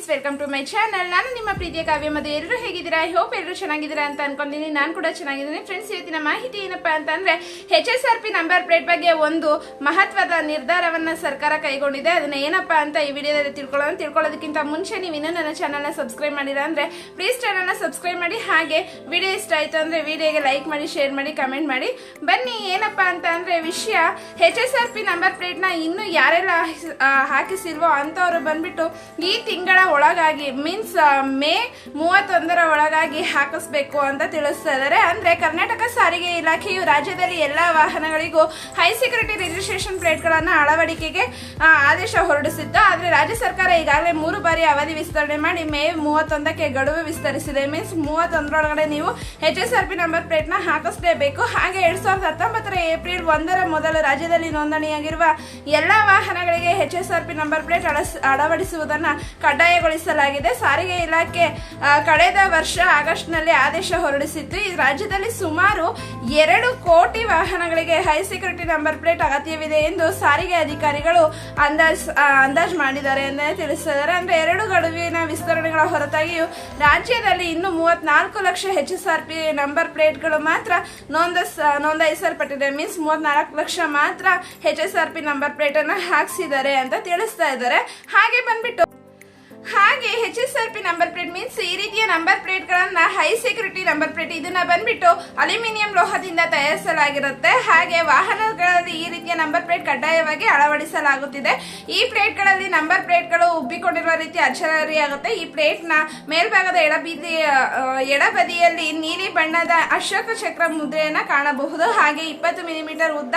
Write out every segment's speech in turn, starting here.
Friends welcome to my channel ನಾನು ನಿಮ್ಮ ಪ್ರೀತಿಯ ಕಾವ್ಯ ಮತ್ತು ಎಲ್ಲರೂ ಹೇಗಿದ್ದೀರಾ? ಐ ಹೋಪ್ ಎಲ್ಲರೂ ಚೆನ್ನಾಗಿದ್ದೀರಾ ಅಂತ ಅನ್ಕೊಂಡಿನಿ ನಾನು ಕೂಡ ಚೆನ್ನಾಗಿದ್ದೀನಿ. ಫ್ರೆಂಡ್ಸ್ ಇವತ್ತಿನ ಮಾಹಿತಿ ಏನಪ್ಪಾ ಅಂತಂದ್ರೆ H S R P number plate ಬಗ್ಗೆ ಒಂದು ಮಹತ್ವದ ನಿರ್ಧಾರವನ್ನ ಸರ್ಕಾರ ಕೈಗೊಂಡಿದೆ. ಅದನ್ನ ಏನಪ್ಪಾ ಅಂತ ಈ ವಿಡಿಯೋದಲ್ಲಿ ತಿಳ್ಕೊಳ್ಳೋಣ. ತಿಳ್ಕೊಳ್ಳೋದಕ್ಕಿಂತ ಮುಂಚೆ ನೀವು ಇನ್ನೂ ನನ್ನ ಚಾನಲ್ನ ಸಬ್ಸ್ಕ್ರೈಬ್ ಮಾಡಿರ ಅಂದ್ರೆ ಪ್ಲೀಸ್ ಚಾನಲ್ನ ಸಬ್ಸ್ಕ್ರೈಬ್ ಮಾಡಿ. ಹಾಗೆ ವಿಡಿಯೋ ಇಷ್ಟ ಆಯ್ತು ಅಂದ್ರೆ ವಿಡಿಯೋಗೆ ಲೈಕ್ ಮಾಡಿ ಶೇರ್ ಮಾಡಿ ಕಮೆಂಟ್ ಮಾಡಿ. ಬನ್ನಿ ಏನಪ್ಪಾ ಅಂತ ಅಂದ್ರೆ, ವಿಷಯ ಎಚ್ ಎಸ್ ಆರ್ ಪಿ ನಂಬರ್ನ ಇನ್ನು ಯಾರೆಲ್ಲ ಹಾಕಿಸಿಲ್ವೋ ಅಂತವ್ರು ಬಂದ್ಬಿಟ್ಟು ಈ ತಿಂಗಳ ಒಳಗಾಗಿ ಮೀನ್ಸ್ ಮೇ ಮೂವತ್ತೊಂದರ ಒಳಗಾಗಿ ಹಾಕಿಸ್ಬೇಕು ಅಂತ ತಿಳಿಸ್ತಾ ಇದ್ದಾರೆ ಅಂದ್ರೆ ಕರ್ನಾಟಕ ಸಾರಿಗೆ ಇಲಾಖೆಯು ರಾಜ್ಯದಲ್ಲಿ ಎಲ್ಲಾ ವಾಹನಗಳಿಗೂ ಹೈ ಸೆಕ್ಯೂರಿಟಿ ರಿಜಿಸ್ಟ್ರೇಷನ್ ಪ್ಲೇಟ್ಗಳನ್ನು ಅಳವಡಿಕೆಗೆ ಆದೇಶ ಹೊರಡಿಸಿತ್ತು. ಆದ್ರೆ ರಾಜ್ಯ ಸರ್ಕಾರ ಈಗಾಗಲೇ ಮೂರು ಬಾರಿ ಅವಧಿ ವಿಸ್ತರಣೆ ಮಾಡಿ ಮೇ ಮೂವತ್ತೊಂದಕ್ಕೆ ಗಡುವು ವಿಸ್ತರಿಸಿದೆ. ಮೀನ್ಸ್ ಮೂವತ್ತೊಂದರೊಳಗಡೆ ನೀವು H S R P number ಪ್ಲೇಟ್ನ ಹಾಕಿಸಲೇಬೇಕು. ಹಾಗೆ ಎರಡ್ ಸಾವಿರದ ಹತ್ತೊಂಬತ್ತರ ಏಪ್ರಿಲ್ ಒಂದರ ಮೊದಲು ರಾಜ್ಯದಲ್ಲಿ ನೋಂದಣಿಯಾಗಿರುವ ಎಲ್ಲಾ ವಾಹನಗಳಿಗೆ H S R P number plate ಅಳವಡಿಸುವುದನ್ನ ಕಡ್ಡಾಯಗೊಳಿಸಲಾಗಿದೆ ಸಾರಿಗೆ ಇಲಾಖೆ ಕಳೆದ ವರ್ಷ ಆಗಸ್ಟ್ನಲ್ಲಿ ಆದೇಶ ಹೊರಡಿಸಿತ್ತು. ಈ ರಾಜ್ಯದಲ್ಲಿ ಸುಮಾರು ಎರಡು ಕೋಟಿ ವಾಹನಗಳಿಗೆ ಹೈ ಸೆಕ್ಯೂರಿಟಿ ನಂಬರ್ ಪ್ಲೇಟ್ ಅಗತ್ಯವಿದೆ ಎಂದು ಸಾರಿಗೆ ಅಧಿಕಾರಿಗಳು ಅಂದಾಜ್ ಅಂದಾಜ್ ಮಾಡಿದ್ದಾರೆ ಎಂದೇ ತಿಳಿಸಿದ್ದಾರೆ. ಅಂದ್ರೆ ಎರಡು ಗಡುವಿನ ವಿಸ್ತರಣೆಗಳ ಹೊರತಾಗಿಯೂ ರಾಜ್ಯದಲ್ಲಿ ಇನ್ನು ಮೂವತ್ನಾಲ್ಕು lakh H S R P number ಪ್ಲೇಟ್ಗಳು ಮಾತ್ರ ನೋಂದ ನೋಂದಾಯಿಸಲ್ಪಟ್ಟಿದೆ. ಮೀನ್ಸ್ ಮೂವತ್ನಾಲ್ಕು ಲಕ್ಷ ಮಾತ್ರ H S R P number plate ಅನ್ನ ಹಾಕ್ಸಿದ್ದಾರೆ ಅಂತ ತಿಳಿಸ್ತಾ ಇದ್ದಾರೆ. ಹಾಗೆ ಬಂದ್ಬಿಟ್ಟು ಹಾಗೆ H S P number plate means ಈ ರೀತಿಯ ನಂಬರ್ ಪ್ಲೇಟ್ ಗಳನ್ನ ಹೈ ಸೆಕ್ಯೂರಿಟಿ ನಂಬರ್ ಪ್ಲೇಟ್ ಇದನ್ನ ಬಂದ್ಬಿಟ್ಟು ಅಲ್ಯೂಮಿನಿಯಂ ಲೋಹದಿಂದ ತಯಾರಿಸಲಾಗಿರುತ್ತೆ. ಹಾಗೆ ವಾಹನಗಳಲ್ಲಿ ಈ ರೀತಿಯ ನಂಬರ್ ಪ್ಲೇಟ್ ಕಡ್ಡಾಯವಾಗಿ ಅಳವಡಿಸಲಾಗುತ್ತಿದೆ. ಈ ಪ್ಲೇಟ್ಗಳಲ್ಲಿ ನಂಬರ್ ಪ್ಲೇಟ್ಗಳು ಉಬ್ಬಿಕೊಂಡಿರುವ ರೀತಿ ಅಚ್ಚರಿಯಾಗುತ್ತೆ. ಈ ಪ್ಲೇಟ್ನ ಮೇಲ್ಭಾಗದ ಎಡಬೀದಿ ಎಡಬದಿಯಲ್ಲಿ ನೀಲಿ ಬಣ್ಣದ ಅಶೋಕ ಚಕ್ರ ಮುದ್ರೆಯನ್ನ ಕಾಣಬಹುದು. ಹಾಗೆ ಇಪ್ಪತ್ತು ಮಿಲಿಮೀಟರ್ ಉದ್ದ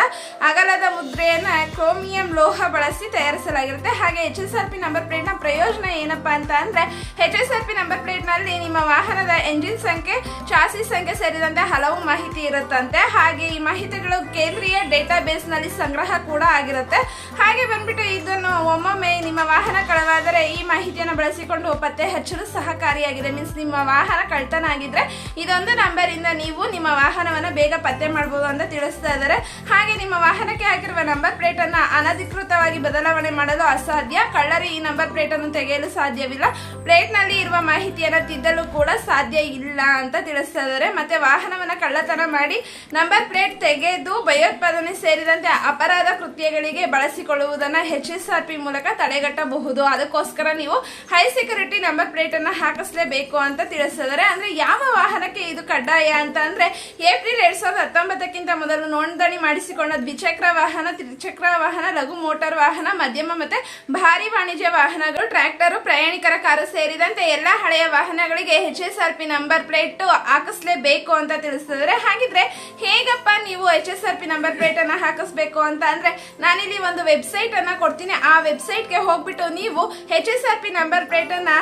ಅಗಲದ ಮುದ್ರೆಯನ್ನ ಕ್ರೋಮಿಯಂ ಲೋಹ ಬಳಸಿ ತಯಾರಿಸಲಾಗಿರುತ್ತೆ. ಹಾಗೆ H S R P number ಪ್ಲೇಟ್ನ ಪ್ರಯೋಜನ ಏನಪ್ಪಾ ಅಂತ ಅಂದ್ರೆ H S R P number plate ನಲ್ಲಿ ನಿಮ್ಮ ವಾಹನದ ಎಂಜಿನ್ ಸಂಖ್ಯೆ, ಚಾಸಿ ಸಂಖ್ಯೆ ಸೇರಿದಂತೆ ಹಲವು ಮಾಹಿತಿ ಇರುತ್ತಂತೆ. ಹಾಗೆ ಈ ಮಾಹಿತಿಗಳು ಕೇಂದ್ರೀಯ ಡೇಟಾ ಬೇಸ್ನಲ್ಲಿ ಸಂಗ್ರಹ ಕೂಡ ಆಗಿರುತ್ತೆ. ಹಾಗೆ ಬಂದ್ಬಿಟ್ಟು ಇದನ್ನು ಒಮ್ಮೊಮ್ಮೆ ನಿಮ್ಮ ವಾಹನ ಕಳವಾದರೆ ಈ ಮಾಹಿತಿಯನ್ನು ಬಳಸಿಕೊಂಡು ಪತ್ತೆ ಹಚ್ಚಲು ಸಹಕಾರಿಯಾಗಿದೆ. ಮೀನ್ಸ್ ನಿಮ್ಮ ವಾಹನ ಕಳ್ತನ ಆಗಿದ್ರೆ ಇದೊಂದು ನಂಬರ್ ಇಂದ ನೀವು ನಿಮ್ಮ ವಾಹನವನ್ನು ಬೇಗ ಪತ್ತೆ ಮಾಡಬಹುದು ಅಂತ ತಿಳಿಸ್ತಾ ಇದ್ದಾರೆ. ಹಾಗೆ ನಿಮ್ಮ ವಾಹನಕ್ಕೆ ಹಾಕಿರುವ ನಂಬರ್ ಪ್ಲೇಟ್ ಅನ್ನ ಅನಧಿಕೃತವಾಗಿ ಬದಲಾವಣೆ ಮಾಡಲು ಅಸಾಧ್ಯ. ಕಳ್ಳರಿ ಈ ನಂಬರ್ ಪ್ಲೇಟ್ ಅನ್ನು ತೆಗೆಯಲು ಸಾಧ್ಯವಿಲ್ಲ. ಪ್ಲೇಟ್ನಲ್ಲಿ ಇರುವ ಮಾಹಿತಿಯನ್ನ ತಿದ್ದಲು ಕೂಡ ಸಾಧ್ಯ ಇಲ್ಲ ಅಂತ ತಿಳಿಸ್ತಾ ಇದ್ದಾರೆ. ಮತ್ತೆ ವಾಹನವನ್ನ ಕಳ್ಳತನ ಮಾಡಿ ನಂಬರ್ ಪ್ಲೇಟ್ ತೆಗೆದು ಭಯೋತ್ಪಾದನೆ ಸೇರಿದಂತೆ ಅಪರಾಧ ಕೃತ್ಯಗಳಿಗೆ ಬಳಸಿಕೊಳ್ಳುವುದನ್ನ ಎಚ್ ಎಸ್ ಆರ್ ಪಿ ಮೂಲಕ ತಡೆಗಟ್ಟಬಹುದು. ಅದಕ್ಕೋಸ್ಕರ ನೀವು ಹೈ ಸೆಕ್ಯೂರಿಟಿ ನಂಬರ್ ಪ್ಲೇಟ್ ಅನ್ನ ಹಾಕಿಸ್ಲೇಬೇಕು ಅಂತ ತಿಳಿಸಿದ್ದಾರೆ ಅಂದ್ರೆ ಯಾವ ವಾಹನಕ್ಕೆ ಇದು ಕಡ್ಡಾಯ ಅಂತ ಅಂದ್ರೆ ಏಪ್ರಿಲ್ ಎರಡ್ ಸಾವಿರದ ಹತ್ತೊಂಬತ್ತಕ್ಕಿಂತ ಮೊದಲು ನೋಂದಣಿ ಮಾಡಿಸಿಕೊಂಡ ದ್ವಿಚಕ್ರ ವಾಹನ, ತ್ರಿಚಕ್ರ ವಾಹನ, ಲಘು ಮೋಟಾರ್ ವಾಹನ, ಮಧ್ಯಮ ಮತ್ತೆ ಭಾರಿ ವಾಣಿಜ್ಯ ವಾಹನಗಳು, ಟ್ರ್ಯಾಕ್ಟರ್, ಪ್ರಯಾಣಿಕರ ಕಾರು ಸೇರಿದಂತೆ ಎಲ್ಲಾ ಹಳೆಯ ವಾಹನಗಳಿಗೆ H S R P number plate ಹಾಕಿಸ್ಲೇಬೇಕು ಅಂತ ತಿಳಿಸ್ತಿದ್ದಾರೆ ಹಾಗಿದ್ರೆ ಹೇಗಪ್ಪ ನೀವು H S R P number plate ಅನ್ನ ಹಾಕಿಸ್ಬೇಕು ಅಂತ ಅಂದ್ರೆ ನಾನಿಲ್ಲಿ ಒಂದು ವೆಬ್ಸೈಟ್ ಅನ್ನ ಕೊಡ್ತೀನಿ. ಆ ವೆಬ್ಸೈಟ್ಗೆ ಹೋಗ್ಬಿಟ್ಟು ನೀವು H S R P number plate ಅನ್ನ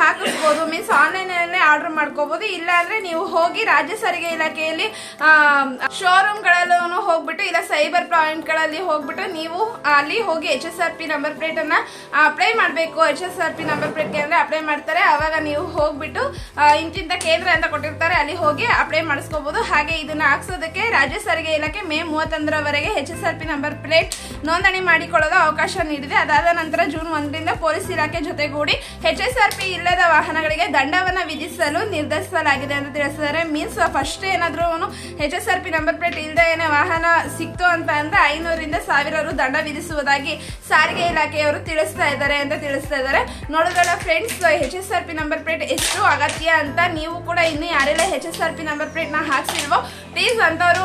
ಹಾಕಿಸ್ಬೋದು. ಮೀನ್ಸ್ ಆನ್ಲೈನ್ ಅಲ್ಲೇ ಆರ್ಡರ್ ಮಾಡ್ಕೋಬಹುದು ಇಲ್ಲ ಅಂದ್ರೆ ನೀವು ಹೋಗಿ ರಾಜ್ಯ ಸಾರಿಗೆ ಇಲಾಖೆಯಲ್ಲಿ ಶೋರೂಮ್ ಗಳಲ್ಲೂ ಹೋಗ್ಬಿಟ್ಟು ಇಲ್ಲ ಸೈಬರ್ ಪಾಯಿಂಟ್ಗಳಲ್ಲಿ ಹೋಗ್ಬಿಟ್ಟು ನೀವು ಅಲ್ಲಿ ಹೋಗಿ H S R P number plate ಅನ್ನ ಅಪ್ಲೈ ಮಾಡಬೇಕು. H S R P number plate ಅಂದ್ರೆ ಅಪ್ಲೈ ಮಾಡ್ತಾರೆ. ಅವಾಗ ನೀವು ಹೋಗ್ಬಿಟ್ಟು ಇಂಚಿಂತ ಕೇಂದ್ರ ಅಂತ ಕೊಟ್ಟಿರ್ತಾರೆ, ಅಲ್ಲಿ ಹೋಗಿ ಅಪ್ಲೈ ಮಾಡಿಸ್ಕೋಬಹುದು ಹಾಗೆ ಇದನ್ನ ಹಾಕ್ಸೋದಕ್ಕೆ ರಾಜ್ಯ ಸಾರಿಗೆ ಇಲಾಖೆ May ಮೂವತ್ತೊಂದರವರೆಗೆ H S R P number plate ನೋಂದಣಿ ಮಾಡಿಕೊಳ್ಳಲು ಅವಕಾಶ ನೀಡಿದೆ. ಅದಾದ ನಂತರ ಜೂನ್ ಒಂದರಿಂದ ಪೊಲೀಸ್ ಇಲಾಖೆ ಜೊತೆಗೂಡಿ ಎಚ್ ಎಸ್ ಆರ್ ಪಿ ಇಲ್ಲದ ವಾಹನಗಳಿಗೆ ದಂಡವನ್ನು ವಿಧಿಸಲು ನಿರ್ಧರಿಸಲಾಗಿದೆ ಅಂತ ತಿಳಿಸಿದ್ದಾರೆ. ಮೀನ್ಸ್ ಫಸ್ಟ್ ಏನಾದ್ರೂ H S R P number plate ಇಲ್ಲದೆ ಏನೋ ವಾಹನ ಸಿಕ್ತು ಅಂತ ಅಂದ್ರೆ ಐನೂರಿಂದ ಸಾವಿರ ದಂಡ ವಿಧಿಸುವುದಾಗಿ ಸಾರಿಗೆ ಇಲಾಖೆಯವರು ತಿಳಿಸ್ತಾ ಇದ್ದಾರೆ ಅಂತ ತಿಳಿಸ್ತಾ ಇದ್ದಾರೆ. ನೋಡೋದಲ್ಲ friends H S R P number plate ಎಷ್ಟು ಅಗತ್ಯ ಅಂತ ನೀವು ಕೂಡ ಇನ್ನು ಯಾರೆಲ್ಲ H S R P number ಪ್ಲೇಟ್ನ ಹಾಕ್ಸಿಲ್ವೋ ಪ್ಲೀಸ್ ಅಂತವರು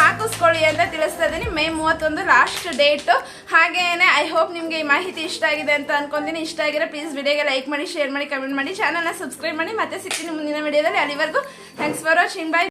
ಹಾಕಿಸ್ಕೊಳ್ಳಿ ಅಂತ ತಿಳಿಸ್ತಾ ಇದ್ದೀನಿ. ಮೇ ಮೂವತ್ತೊಂದು ಲಾಸ್ಟ್ ಡೇಟ್ ಹಾಗೇನೆ ಐ ಹೋಪ್ ನಿಮಗೆ ಈ ಮಾಹಿತಿ ಇಷ್ಟ ಆಗಿದೆ ಅಂತ ಅನ್ಕೊಂತೀನಿ. ಇಷ್ಟ ಆಗಿರೋ ಪ್ಲೀಸ್ ವಿಡಿಯೋಗೆ ಲೈಕ್ ಮಾಡಿ ಶೇರ್ ಮಾಡಿ ಕಮೆಂಟ್ ಮಾಡಿ ಚಾನಲ್ನ ಸಬ್ಸ್ಕ್ರೈಬ್ ಮಾಡಿ. ಮತ್ತೆ ಸಿಗ್ತೀನಿ ಮುಂದಿನ ವಿಡಿಯೋದಲ್ಲಿ ಅಲ್ಲಿವರೆಗೂ ಥ್ಯಾಂಕ್ಸ್ ಫಾರ್ ವಾಚಿಂಗ್ ಬೈ